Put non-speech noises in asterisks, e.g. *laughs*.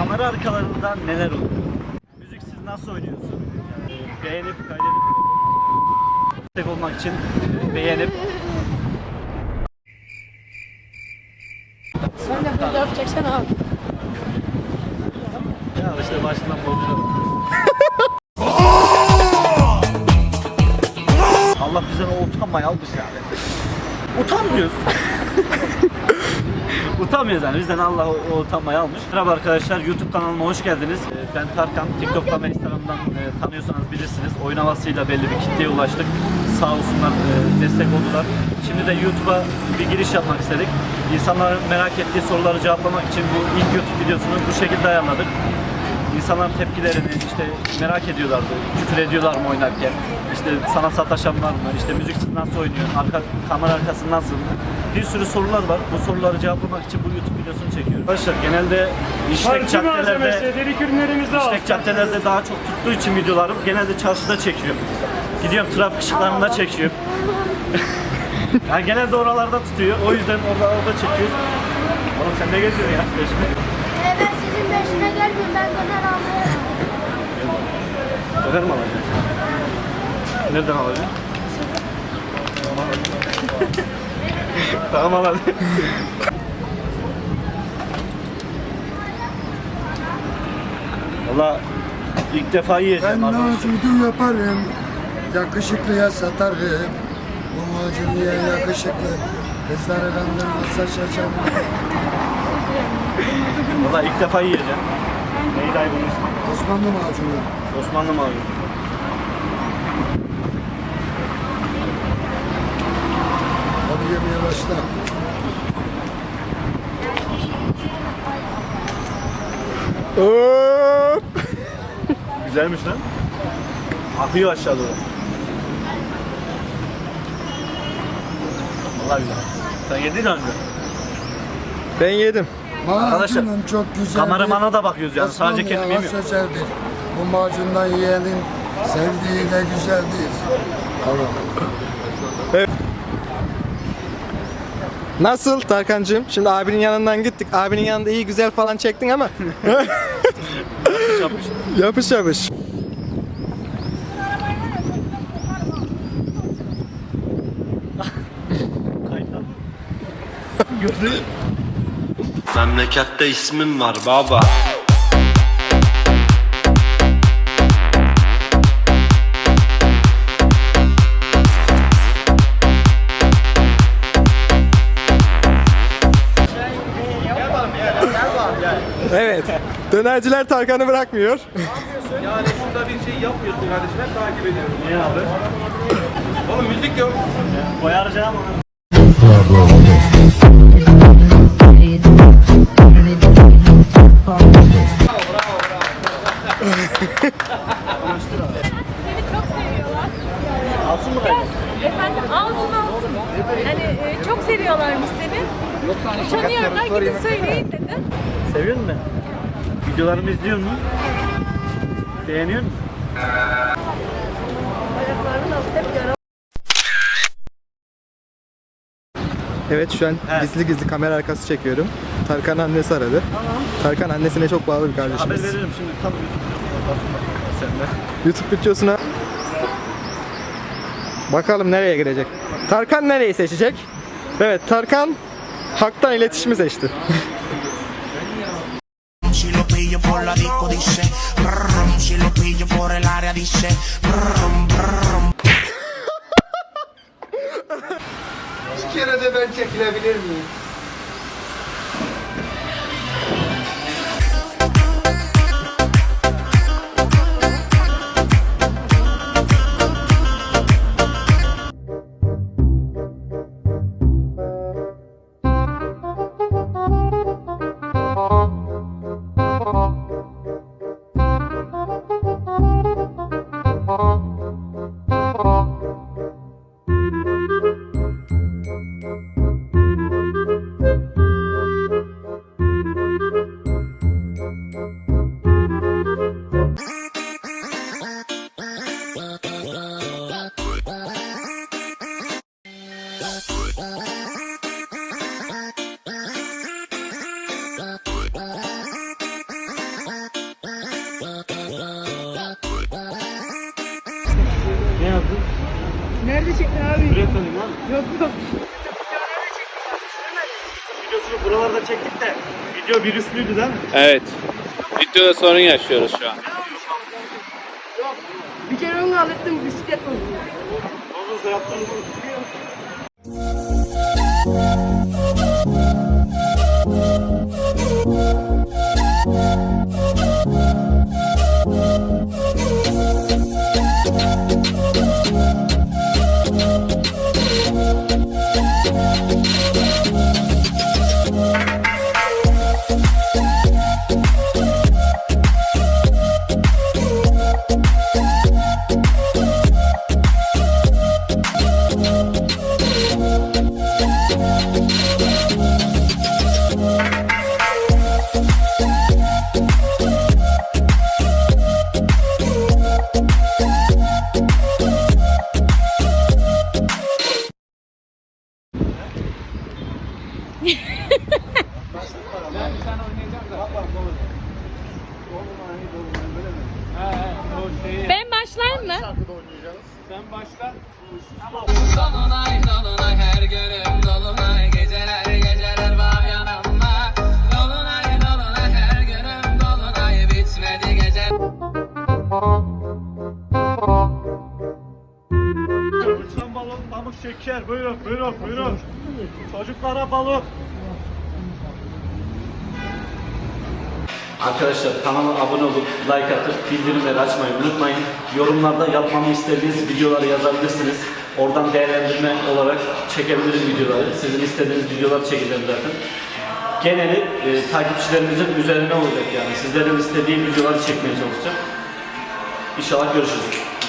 kamera arkalarında neler oluyor? Müziksiz nasıl oynuyorsun? Ee, Beğenip kaydedip destek olmak için beğenip Sen de fotoğraf çeksene abi. ya işte başından bozuyorum. Allah bize o utanmayı almış yani. Utanmıyoruz. *laughs* Utanmıyoruz yani bizden Allah o, o utanmayı almış. Merhaba arkadaşlar YouTube kanalıma hoş geldiniz. Ee, Ben Tarkan. TikTok'tan ve Instagram'dan e, tanıyorsanız bilirsiniz. Oyun havasıyla belli bir kitleye ulaştık. Sağ olsunlar e, destek oldular. Şimdi de YouTube'a bir giriş yapmak istedik. İnsanların merak ettiği soruları cevaplamak için bu ilk YouTube videosunu bu şekilde ayarladık. İnsanların tepkilerini işte merak ediyorlardı. Küfür ediyorlar mı oynarken? İşte sana sataşan var mı? İşte müziksiz nasıl oynuyor? Arka, kamera arkası nasıl? Bir sürü sorular var. Bu soruları cevaplamak için bu YouTube videosunu çekiyorum. Arkadaşlar genelde işlek malzemesi, caddelerde delik ürünlerimizi al. işlek caddelerde daha çok tuttuğu için videolarım genelde çarşıda çekiyorum. Gidiyorum trafik ışıklarında çekiyorum. *laughs* yani genelde oralarda tutuyor. O yüzden orada orada çekiyoruz. Oğlum sen ne geziyorsun ya? Peşime. Ee, peşine gelmiyorum. Ben döner almaya Döner mi alacaksın? Nereden alacaksın? tamam al hadi. Valla ilk defa yiyeceğim Ben arkadaşlar. nacudu yaparım, yakışıklıya satarım. Bu macun niye yakışıklı? Kızlar benden nasıl şaşarım? *laughs* Valla ilk defa yiyeceğim. Neydi ay bunun ismi? Osmanlı macunu. Osmanlı mavi. Hadi yemeye başla. Güzelmiş lan. Akıyor aşağı doğru. Valla güzel. Sen yedin mi önce? Ben yedim. Arkadaşlar, Macunun çok güzel. Kameramana da bakıyoruz yani. Sadece kendim yemiyorum. Bu macundan yiyenin sevdiği ne güzeldir. Allah. Nasıl Tarkancığım? Şimdi abinin yanından gittik. Abinin yanında iyi güzel falan çektin ama. Yapmış. *laughs* yapış yapış. Gözü. *laughs* Memlekette ismim var baba. Evet. Dönerciler Tarkan'ı bırakmıyor. Yani şurada bir şey yapmıyorsun kardeşim ben takip ediyorum. Niye abi? Oğlum müzik yok. Koyaracağım onu. Alsın alsın. Hani e, çok seviyorlarmış seni. Uçanıyorlar gidin söyleyin dedi. Seviyor musun? Videolarımı izliyor musun? Beğeniyor musun? Evet şu an Evet. gizli gizli kamera arkası çekiyorum. Tarkan annesi aradı. Tarkan annesine çok bağlı bir Haber kardeşimiz. veririm şimdi tam Sen de. YouTube videosuna bakalım nereye girecek. Tarkan nereyi seçecek? Evet Tarkan Hak'tan iletişimi seçti. *laughs* Bir kere de ben çekilebilir miyim? Nerede çektin abi? Buraya koyayım lan. Yok yok. Videosunu buralarda çektik de video virüslüydü değil mi? Evet. Videoda sorun yaşıyoruz şu an. Bir kere onu alırdım bisiklet bozuldu. Bozulsa yaptığını Ben başlayayım mı? Dolunay dolunay her günüm dolunay geceler geceler var yanımda Dolunay dolunay her günüm dolunay bitmedi gece Uçan balon, pamuk şeker. Buyurun, buyurun, buyurun. Çocuklara balon. Arkadaşlar kanala abone olup like atıp bildirimleri açmayı unutmayın. Yorumlarda yapmamı istediğiniz videoları yazabilirsiniz. Oradan değerlendirme olarak çekebilirim videoları. Sizin istediğiniz videoları çekeceğim zaten. Geneli e, takipçilerimizin üzerine olacak yani. Sizlerin istediği videoları çekmeye çalışacağım. İnşallah görüşürüz.